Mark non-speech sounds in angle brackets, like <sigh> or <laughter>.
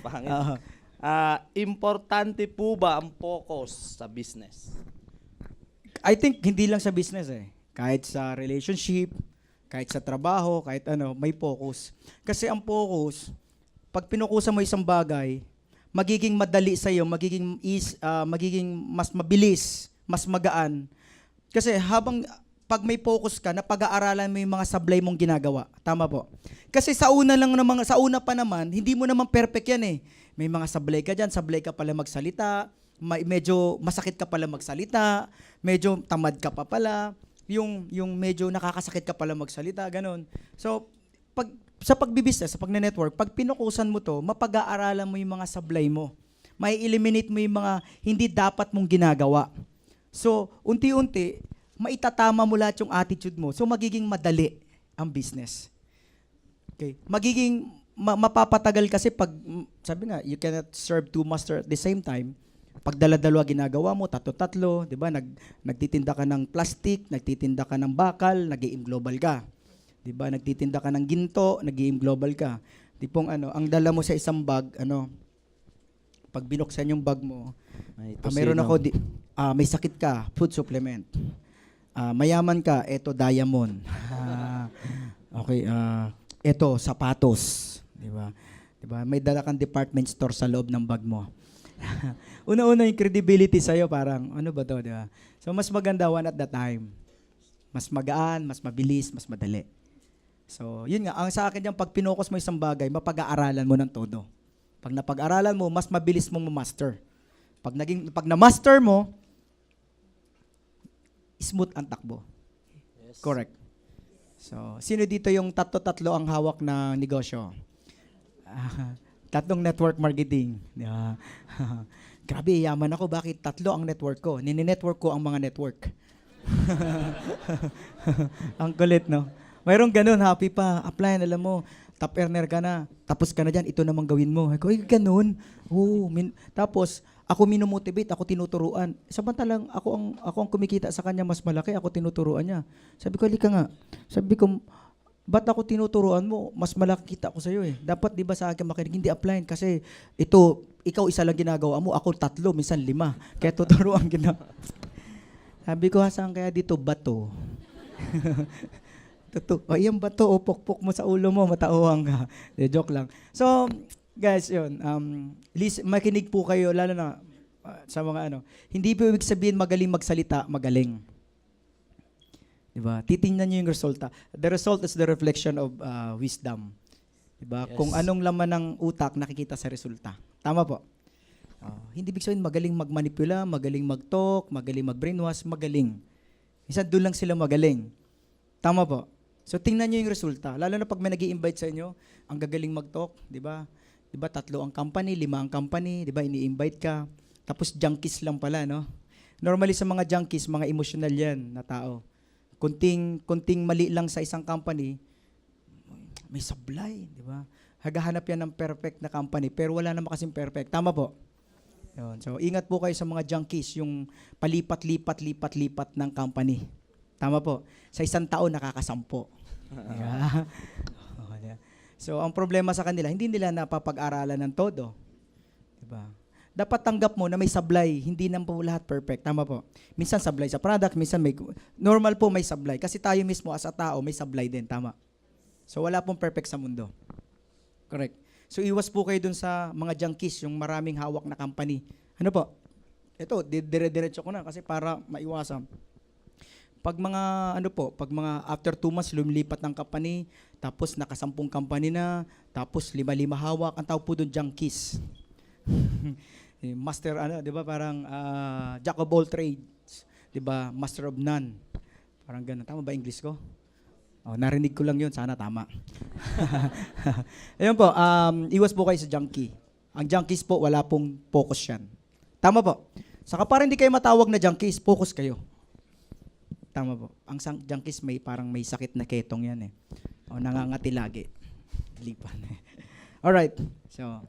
<laughs> Pangit. Ah, Ah, importante po ba ang focus sa business? I think hindi lang sa business eh. Kahit sa relationship, kahit sa trabaho, kahit ano, may focus. Kasi ang focus, pag pinukusan mo isang bagay, magiging madali sa iyo, magiging is ah, magiging mas mabilis, mas magaan. Kasi habang pag may focus ka, napag-aaralan mo yung mga sablay mong ginagawa. Tama po. Kasi sa una lang ng mga sa una pa naman, hindi mo naman perfect yan eh. May mga sablay ka diyan, sablay ka pala magsalita, may, medyo masakit ka pala magsalita, medyo tamad ka pa pala, yung yung medyo nakakasakit ka pala magsalita, ganun. So, pag sa pagbibusiness, sa pagne-network, pag pinukusan mo to, mapag-aaralan mo yung mga sablay mo. May eliminate mo yung mga hindi dapat mong ginagawa. So, unti-unti, maitatama mo lahat yung attitude mo. So, magiging madali ang business. Okay. Magiging ma- mapapatagal kasi pag sabi nga you cannot serve two master at the same time. Pag dala-dalawa ginagawa mo, tatlo-tatlo, 'di ba? Nag nagtitinda ka ng plastic, nagtitinda ka ng bakal, nag global ka. 'Di ba? Nagtitinda ka ng ginto, nag global ka. Di pong ano, ang dala mo sa isang bag, ano, pag binuksan yung bag mo, May Ah, meron ako di, ah, may sakit ka, food supplement. Ah, mayaman ka, eto diamond. Ah, okay, ah, eto sapatos, 'di ba? 'Di ba? May dala kang department store sa loob ng bag mo. <laughs> Una-una yung credibility sa'yo, parang, ano ba to, di ba? So, mas maganda one at the time. Mas magaan, mas mabilis, mas madali. So, yun nga, ang sa akin yung pag pinokos mo isang bagay, mapag-aaralan mo ng todo. Pag napag-aralan mo, mas mabilis mong ma-master. Pag naging pag na-master mo, smooth ang takbo. Yes. Correct. So, sino dito yung tatlo-tatlo ang hawak na negosyo? Ah, tatlong network marketing. <laughs> Grabe, yaman ako. Bakit tatlo ang network ko? Nini-network ko ang mga network. <laughs> ang kulit, no? Mayroong ganun, happy pa. Apply, alam mo, top earner ka na. Tapos ka na dyan, ito namang gawin mo. Ako, ay, ganun. Oo, min- tapos, ako minumotivate, ako tinuturuan. Samantalang ako ang ako ang kumikita sa kanya mas malaki, ako tinuturuan niya. Sabi ko, halika nga. Sabi ko, ba't ako tinuturuan mo? Mas malaki kita ko sa iyo eh. Dapat 'di ba sa akin makinig hindi apply kasi ito ikaw isa lang ginagawa mo, ako tatlo, minsan lima. Kaya tuturuan kita. Sabi ko, saan kaya dito bato? <laughs> Tuto. O, yung bato, o pokpok mo sa ulo mo, matauhang ka. <laughs> De, joke lang. So, guys, yun. Um, lis- makinig po kayo, lalo na uh, sa mga ano. Hindi po ibig sabihin magaling magsalita, magaling. Diba? Titingnan niyo yung resulta. The result is the reflection of uh, wisdom. Diba? Yes. Kung anong laman ng utak, nakikita sa resulta. Tama po. Oh, hindi ibig sabihin magaling magmanipula, magaling mag-talk, magaling mag-brainwash, magaling. Minsan doon lang sila magaling. Tama po. So tingnan niyo yung resulta. Lalo na pag may nag invite sa inyo, ang gagaling mag-talk, 'di ba? 'Di ba tatlo ang company, lima ang company, 'di ba? Ini-invite ka. Tapos junkies lang pala, no? Normally sa mga junkies, mga emotional 'yan na tao. Kunting kunting mali lang sa isang company, may sablay, 'di ba? Hagahanap yan ng perfect na company, pero wala naman kasing perfect. Tama po. Yun. So, ingat po kayo sa mga junkies, yung palipat-lipat-lipat-lipat ng company. Tama po. Sa isang taon, nakakasampo. <laughs> So, ang problema sa kanila, hindi nila napapag-aralan ng todo. Diba? Dapat tanggap mo na may sablay, hindi naman po lahat perfect. Tama po. Minsan sablay sa product, minsan may... Normal po may sablay. Kasi tayo mismo as a tao, may sablay din. Tama. So, wala pong perfect sa mundo. Correct. So iwas po kayo dun sa mga junkies, yung maraming hawak na company. Ano po? Ito, di- dire-diretso ko na kasi para maiwasan. Pag mga ano po, pag mga after two months lumilipat ng company, tapos nakasampung company na, tapos lima-lima hawak, ang tawag po doon junkies. <laughs> Eh, Master ano, 'di ba parang ah, jack of all trades, 'di ba? Master of none. Parang ganun. Tama ba English ko? Oh, narinig ko lang 'yun, sana tama. <laughs> Ayun po, um, iwas po kayo sa junkie. Ang junkies po, wala pong focus yan. Tama po. Saka para hindi kayo matawag na junkies, focus kayo. Tama po. Ang sang- junkies may parang may sakit na ketong yan eh. O nangangati lagi. Lipan. <laughs> Alright. So,